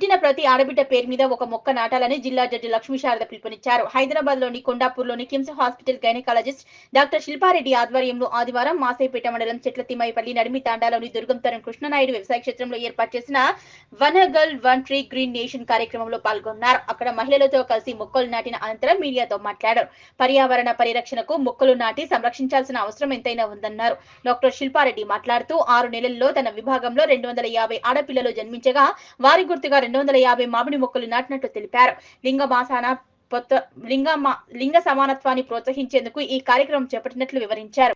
పుట్టిన ప్రతి ఆడబిడ్డ పేరు మీద ఒక మొక్క నాటాలని జిల్లా జడ్జి లక్ష్మీ శారద పిలుపునిచ్చారు. హైదరాబాద్లోని కొండాపూర్లోని KIMS hospital gynaecologist doctor Shilpa Reddy ఆధ్వర్యంలో ఆదివారం మాసేపేట మండలం చెట్ల తిమ్మాయిపల్లి నడిమి తాండాలోని దుర్గంతరం కృష్ణనాయుడు వ్యవసాయ క్షేత్రంలో ఏర్పాటు చేసిన one girl one tree green nation కార్యక్రమంలో పాల్గొన్నారు. అక్కడ మహిళలతో కలిసి మొక్కలు నాటిన అనంతరం మీడియాతో మాట్లాడారు. పర్యావరణ పరిరక్షణకు మొక్కలు నాటి సంరక్షించాల్సిన అవసరం ఎంతైనా ఉందన్నారు. డాక్టర్ శిల్పారెడ్డి మాట్లాడుతూ ఆరు నెలల్లో తన విభాగంలో రెండు వందల యాభై ఆడపిల్లలు జన్మించగా వారి గుర్తుగా రెండు వందల యాభై మామిడి మొక్కలు నాటినట్లు తెలిపారు. లింగ మాసాన పొత్త లింగ లింగ సమానత్వాన్ని ప్రోత్సహించేందుకు ఈ కార్యక్రమం చేపట్టినట్లు వివరించారు.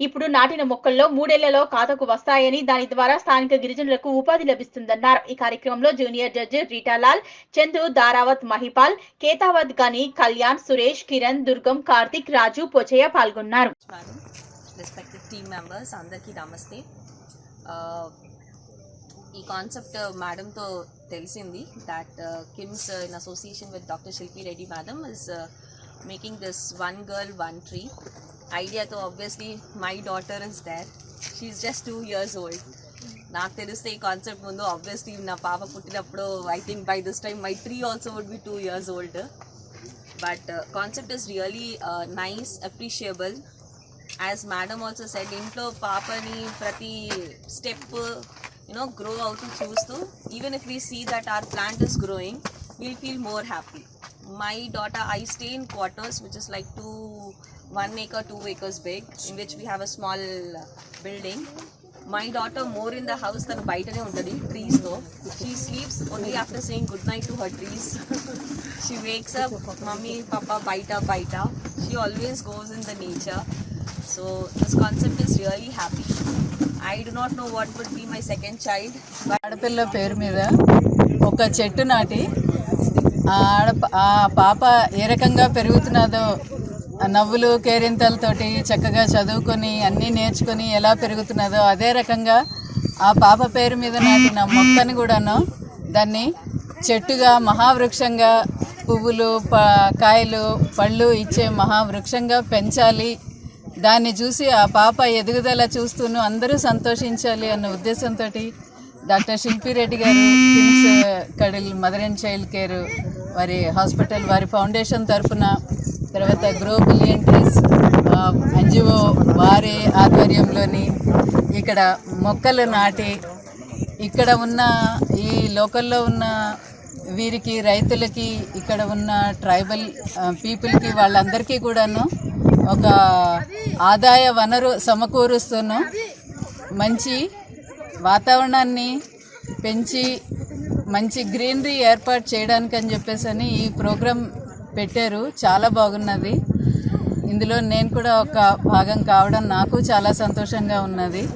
ఇప్పుడు నాటిన మొక్కల్లో మూడేళ్ళలో ఖాతాకు వస్తాయని దాని ద్వారా స్థానిక గిరిజనులకు ఉపాధి లభిస్తుందన్నారు. ఈ కార్యక్రమంలో జూనియర్ జడ్జి రీటాలాల్ చందు దారావత్ మహిపాల్ కేతావత్ గని కళ్యాణ్ సురేష్ కిరణ్ దుర్గం కార్తిక్ రాజు పోచయ్య పాల్గొన్నారు. రెస్పెక్టెడ్ టీమ్ మెంబర్స్ అందరికీ నమస్తే. ఈ కాన్సెప్ట్ మేడంతో తెలిసింది that KIMS in association with doctor Shilpi Reddy madam is making this one girl one tree ఐడియాతో obviously my daughter is there she just two years old నాకు తెలిస్తే ఈ concept ముందు obviously నా పాప పుట్టినప్పుడు I think by this time my tree also would be two years old but concept is really nice appreciable as madam also said ఇంట్లో పాపని ప్రతి step యునో గ్రో అవుతూ చూస్తూ even if we see that our plant is growing will feel more happy my daughter I stay in quarters which is like two one acre two acres big in which we have a small building my daughter more in the house తను బయటనే ఉంటుంది ట్రీస్తో she sleeps only after saying good night to her trees she wakes up mummy పాప బయట బయట she always goes in the nature so this concept is really happy I do not know what would be my second child ఆడపిల్ల పేరు మీద ఒక చెట్టు నాటి ఆ ఆడ ఆ పాప ఏ రకంగా పెరుగుతున్నదో నవ్వులు కేరింతలతోటి చక్కగా చదువుకొని అన్నీ నేర్చుకొని ఎలా పెరుగుతున్నదో అదే రకంగా ఆ పాప పేరు మీద నాటిన మొక్కని కూడాను దాన్ని చెట్టుగా మహావృక్షంగా పువ్వులు ప కాయలు పళ్ళు ఇచ్చే మహావృక్షంగా పెంచాలి. దాన్ని చూసి ఆ పాప ఎదుగుదల చూస్తూను అందరూ సంతోషించాలి అన్న ఉద్దేశంతో డాక్టర్ శిల్పిరెడ్డి గారు KIMS cuddle mother and child care వారి హాస్పిటల్ వారి ఫౌండేషన్ తరఫున తర్వాత గ్రో బిలియన్ ఎన్జిఓ వారి ఆధ్వర్యంలోని ఇక్కడ మొక్కలు నాటి ఇక్కడ ఉన్న ఈ లోకల్లో ఉన్న వీరికి రైతులకి ఇక్కడ ఉన్న ట్రైబల్ పీపుల్కి వాళ్ళందరికీ కూడాను ఒక ఆదాయ వనరు సమకూరుస్తూను మంచి వాతావరణాన్ని పెంచి మంచి గ్రీనరీ ఏర్పాటు చేయడానికి అని చెప్పేసి అని ఈ ప్రోగ్రాం పెట్టారు. చాలా బాగున్నది. ఇందులో నేను కూడా ఒక భాగం కావడం నాకు చాలా సంతోషంగా ఉన్నది.